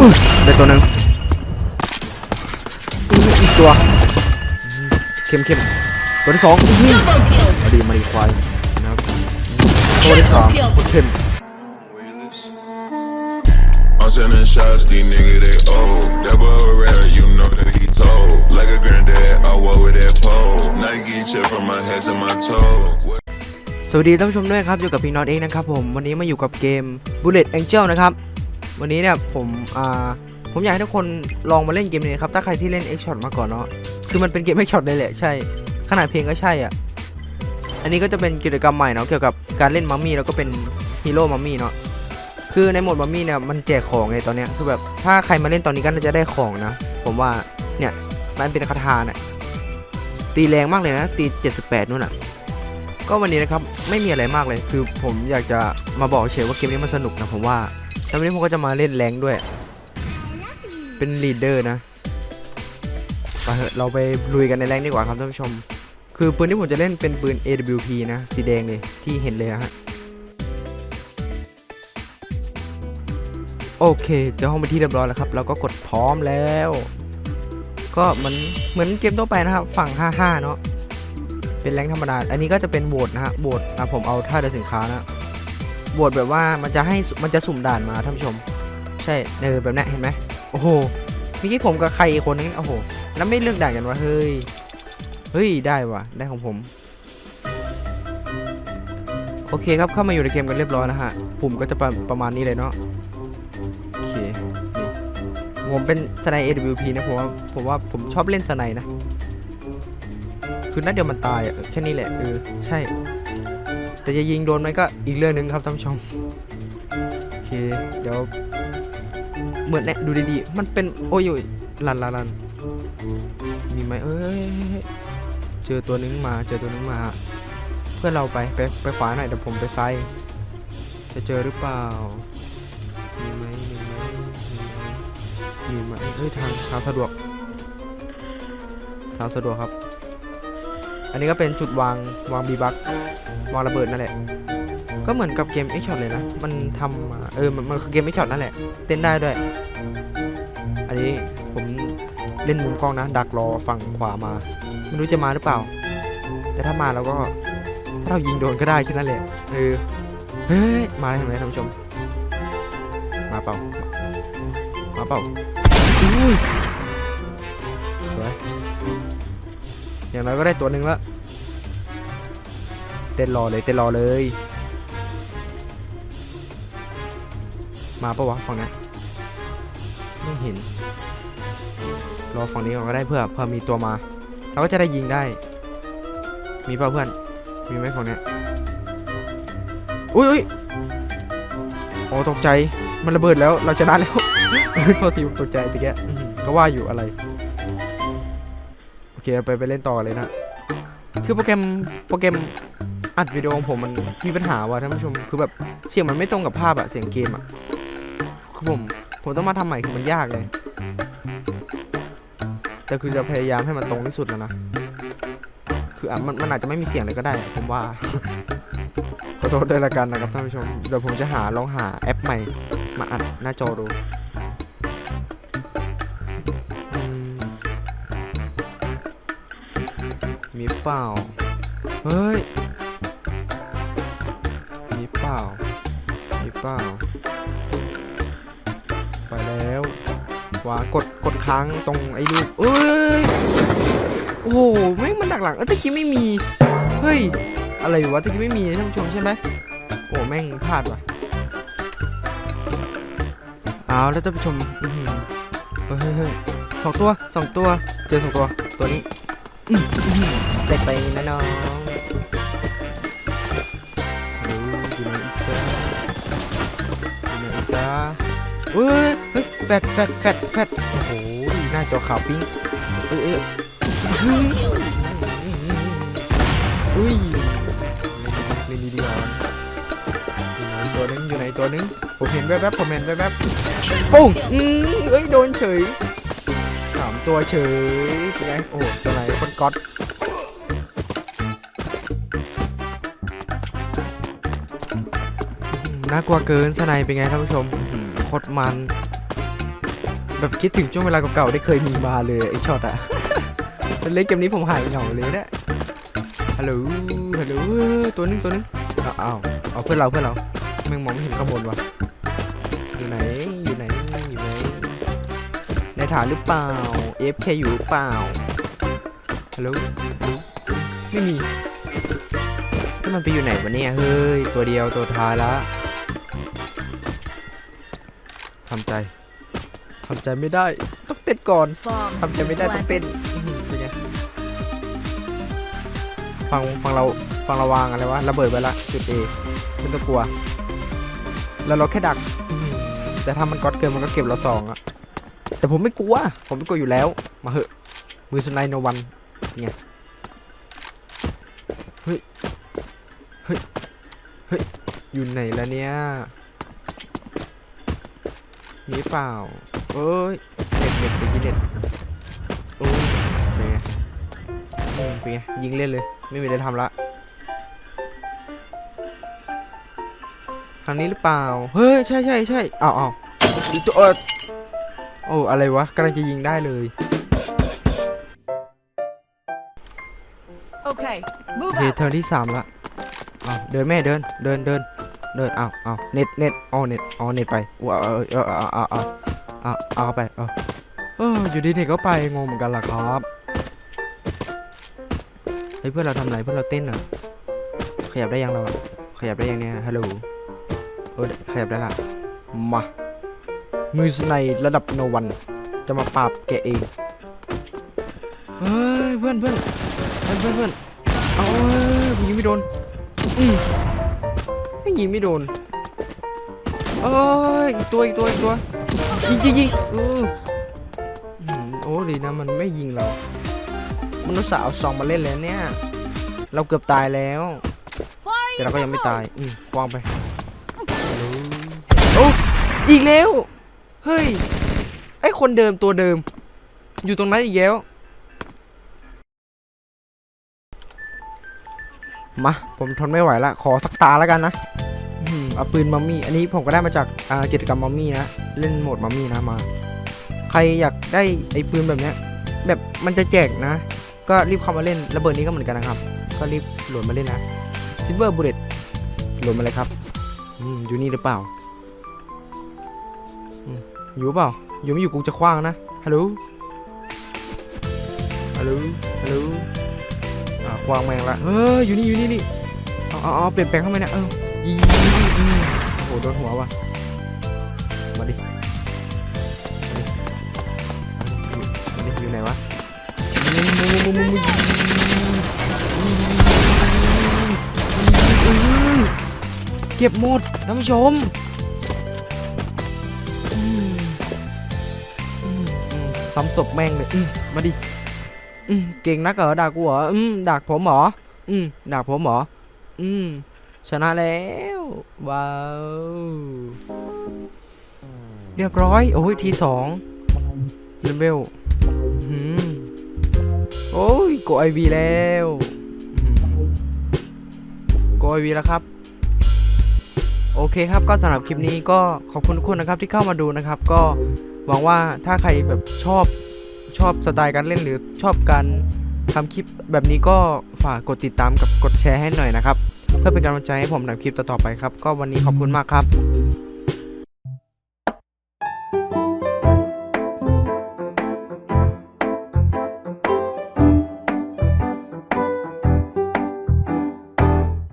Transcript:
อุ๊ยได้ตัวหนึ่งอีกตัวเข้มเข้มตัวที่สองมาดีมาดีควายนะครับตัวที่สามโคตรเข้ม I'm sending shots, these niggas they old. That boy rare, you know that he told. Like a granddad, I walk with that pole. Nike check from my head to my toe. สวัสดีท่านผู้ชมด้วยครับ อยู่กับพี่น็อตเองนะครับผม วันนี้มาอยู่กับเกม Bullet Angel นะครับ วันนี้เนี่ยผมอ่าผมอยากให้ทุกคนลองมาเล่นเกมนี้ครับ ถ้าใครที่เล่น X Shot มาก่อนเนาะ คือมันเป็นเกม X Shot เลยแหละใช่ ขนาดเพลงก็ใช่อะ อันนี้ก็จะเป็นกิจกรรมใหม่เนาะเกี่ยวกับการเล่นมัมมี่แล้วก็เป็นฮีโร่มัมมี่เนาะ คือในโหมดมัมมี่เนี่ยมันแจกของไงตอนเนี้ย คือแบบถ้าใครมาเล่นตอนนี้ก็น่าจะได้ของนะ ผมว่าเนี่ยมันเป็นคาถาเนี่ยตีแรงมากเลยนะตี 78นู่นอะ ก็วันนี้นะครับไม่มีอะไรมากเลย คือผมอยากจะมาบอกเฉยว่าเกมนี้มันสนุกนะผมว่า แล้ววันนี้ผมก็จะมาเล่นแรงด้วย เป็นลีดเดอร์นะไปเถอะเราไปลุยกันในแรงดีกว่าครับท่านผู้ชม คือปืนที่ผมจะเล่นเป็นปืน AWP นะ สีแดงเลยที่เห็นเลยฮะ โอเคเจะห้องไปที่เรียบร้อยแล้วครับเราก็กดพร้อมแล้ว ก็มันเหมือนเกมทั่วไปนะครับ ฝั่ง 55 เนาะเป็นแรงธรรมดา อันนี้ก็จะเป็นโหวตนะฮะโหวตอะผมเอาท่าเดินสินค้านะ โหวตแบบว่ามันจะให้มันจะสุ่มด่านมาท่านผู้ชม ใช่เออแบบนี้เห็นไหมโอ้โหเมื่อกี้ผมกับใครอีกคนนึงโอ้โหแล้วไม่เลือกด่านกันวะเฮ้ยเฮ้ยได้ว่ะได้ของผม โอเคครับเข้ามาอยู่ในเกมกันเรียบร้อยนะฮะปุ่มก็จะประประมาณนี้เลยเนาะโอเคนี่ผมเป็นสไนเอ AWP นะผมว่าผมว่าผมชอบเล่นสไนนะคือนัดเดียวมันตายอะแค่นี้แหละเออใช่ แต่จะยิงโดนไหมก็อีกเรื่องหนึ่งครับท่านผู้ชมโอเคเดี๋ยวเหมือนเนี่ยดูดีๆ มันเป็นโอ้ยลันลันลันมีไหมเอ้ยเจอตัวนึงมาเจอตัวนึงมาเพื่อนเราไปไปไปขวาหน่อยเดี๋ยวผมไปไฟจะเจอหรือเปล่ามีไหมมีไหมมีไหมมีไหมเฮ้ยทางทางสะดวกทางสะดวกครับ อันนี้ก็เป็นจุดวางวางบีบัก วางระเบิดนั่นแหละ ก็เหมือนกับเกม X Shot เลยนะ มันทำมาเออมันมันคือเกม X Shot นั่นแหละ เต้นได้ด้วย อันนี้ผมเล่นมุมกล้องนะ ดักรอฝั่งขวามา ไม่รู้จะมาหรือเปล่า แต่ถ้ามาเราก็ถ้าเรายิงโดนก็ได้แค่นั้นแหละเออเฮ้ยมาเห็นไหมท่านผู้ชม มาเปล่า มาเปล่าอุ้ยสวยอย่างน้อยก็ได้ตัวหนึ่งละ เต้นรอเลยเต้นรอเลย มาปะวะฝั่งนี้ไม่เห็น รอฝั่งนี้ก่อนก็ได้เพื่อเพื่อมีตัวมาเราก็จะได้ยิงได้ มีเปล่าเพื่อน มีไหมฝั่งนี้อุ้ยอุ้ยโอ้ตกใจมันระเบิดแล้วเราชนะแล้วโทษทีผมตกใจตะเกียอื้อหือก็ว่าอยู่อะไร โอเคไปไปเล่นต่อเลยนะ คือโปรแกรมโปรแกรม อัดวิดีโอของผมมันมีปัญหาว่ะท่านผู้ชมคือแบบเสียงมันไม่ตรงกับภาพอะเสียงเกมอะคือผมผมต้องมาทำใหม่คือมันยากเลย แต่คือจะพยายามให้มันตรงที่สุดแล้วนะคืออะมันมันอาจจะไม่มีเสียงเลยก็ได้ ผมว่าขอโทษด้วยละกันนะครับท่านผู้ชมเดี๋ยวผมจะหาลองหาแอปใหม่ มาอัดหน้าจอดูมมีเปล่าเฮ้ย มีเปล่า มีเปล่า ไปแล้ววากดกดค้างตรงไอ้ลูกเอ้ย โอ้โหแม่งมันดักหลัง เออตะกี้ไม่มี เฮ้ย อะไรวะตะกี้ไม่มีท่านผู้ชมใช่ไหมโอ้แม่งพลาดว่ะเอาแล้วท่านผู้ชมเฮ้ยเฮ้ยสองตัวสองตัว เจอสองตัว ตัวนี้เด็กไปนะน้อง เฮ้ยเฮ้ยแฟดแฟดแฟดแฟดโอ้โหหน้าจอขาวปิ้งเอ้ยเอ้ยเฮ้ยเฮ้ยเล่นดีดีกว่าอยู่ไหนตัวนึงอยู่ไหนตัวนึงผมเห็นแวบๆผมเห็นแวบๆปุ้งอืมเอ้ยโดนเฉยสามตัวเฉยเป็นไงโอ้โหตัวไหนคนก๊อตน่ากลัวเกินสไนเป็นไงท่านผู้ชม โคตรมัน แบบคิดถึงช่วงเวลาเก่าๆได้เคยมีมาเลยไอ้ช็อตอะเป็นเล่นเกมนี้ผมหายเหงาเลยนี่ยฮัลโหลฮัลโหลตัวนึงตัวนึงอ้าวอ้าเอาเพื่อนเราเพื่อนเราแม่งมองไม่เห็นข้างบนวะอยู่ไหนอยู่ไหนอยู่ไหนในฐานหรือเปล่า AFK อยู่หรือเปล่าฮัลโหลฮัลโหลไม่มีที่มันไปอยู่ไหนวะเนี่ยเฮ้ยตัวเดียวตัวท้ายละ ทำใจทำใจไม่ได้ต้องเต้นก่อนทำใจไม่ได้ต้องเต้นเป็นไงฟังฟังเราฟังราวางอะไรวะระเบิดไปละจุดเอไม่ต้องกลัว แล้วเราแค่ดักแต่ถ้ามันก๊อตเกินมันก็เก็บเราสองอะแต่ผมไม่กลัว ผมไม่กลัวอยู่แล้ว มาเหอะ มือสไนโนวันไงเฮ้ย เฮ้ย เฮ้ย อยู่ไหนแล้วเนี่ย มีเปล่าเอ้ยเน็ตเน็ตไปกินเน็ตโอ้ยเป็นไงอืมเป็นไงยิงเล่นเลย ไม่มีอะไรทำละทางนี้หรือเปล่า เฮ้ย ใช่ใช่ใช่อ้าวอ้าวอีตัวเออโอ้ อะไรวะกำลังจะยิงได้เลย Okay, โอ move เค out. เทิร์นที่สามละอ้าวเดินแม่เดิน เดินเดิน เดินเอาวอ้าเน็ตเน็ตอ๋อเน็ตอ๋อเน็ตไปว้าวเออเออเอาเอาเอาเอาเอาเข้าไปเออเอออยู่ดีเน็ตก็ไปงงเหมือนกันล่ะครับเฮ้ยเพื่อนเราทำอะไรเพื่อนเราเต้นอะขยับได้ยังเราอะขยับได้ยังเนี่ยฮัลโหลเออขยับได้ละมามือสไนระดับโนวัน จะมาปราบแกเองเฮ้ยเพื่อนเพื่อนเพื่อนเพื่อนเพื่อนเอาเอ้ยยิงไม่โดนอืม ไม่ยิงไม่โดนเอ้ยอีกตัวอีกตัวอีกตัวยิงยิงยิงอออืมโอ้ดีนะมันไม่ยิงเรามนุษย์สาวซองมาเล่นแล้วเนี่ย เราเกือบตายแล้ว แต่เราก็ยังไม่ตาย อืมวางไปโอ้อีกแล้ว เฮ้ย ไอคนเดิมตัวเดิม อยู่ตรงนั้นอีกแล้ว มาผมทนไม่ไหวละขอสักตาแล้วกันนะเอาปืนมัมมี่อันนี้ผมก็ได้มาจากอ่ากิจกรรมมัมมี่นะเล่นโหมดมัมมี่นะมา ใครอยากได้ไอ้ปืนแบบเนี้ยแบบมันจะแจกนะ ก็รีบเข้ามาเล่นระเบิดนี้ก็เหมือนกันนะครับ ก็รีบโหลดมาเล่นนะซิลเวอร์บูเลตโหลดมาเลยครับอยู่นี่หรือเปล่าอืมอยู่เปล่าอยู่ไม่อยู่กูจะคว้างนะฮัลโหลฮัลโหลฮัลโหล อ่าควางแมงละเฮ้ยอยู่นี่อยู่นี่นี่เอาเอาเอาเปลี่ยนแปลงเข้ามาเนี่ยเออยีอืมโอ้โหโดนหัวว่ะมาดิมาดิมาดิอยู่ไหนวะเก็บหมดท่านผู้ชมซ้ำศพแม่งเลยอืมมาดิ อืมเก่งนักเหรอด่ากูเหรออืมด่าผมเหรออืมด่าผมเหรออืมชนะแล้วว้าวเรียบร้อย โอ้ยทีสองเลเวลอืมโอ้ยโกไอวีแล้วอืมโกไอวีแล้วครับ โอเคครับก็สำหรับคลิปนี้ก็ขอบคุณทุกคนนะครับที่เข้ามาดูนะครับ ก็หวังว่าถ้าใครแบบชอบ ชอบสไตล์การเล่นหรือชอบการทำคลิปแบบนี้ก็ฝากกดติดตามกับกดแชร์ให้หน่อยนะครับ เพื่อเป็นกำลังใจให้ผมทำคลิปต่อๆไปครับ ก็วันนี้ขอบคุณมากครับ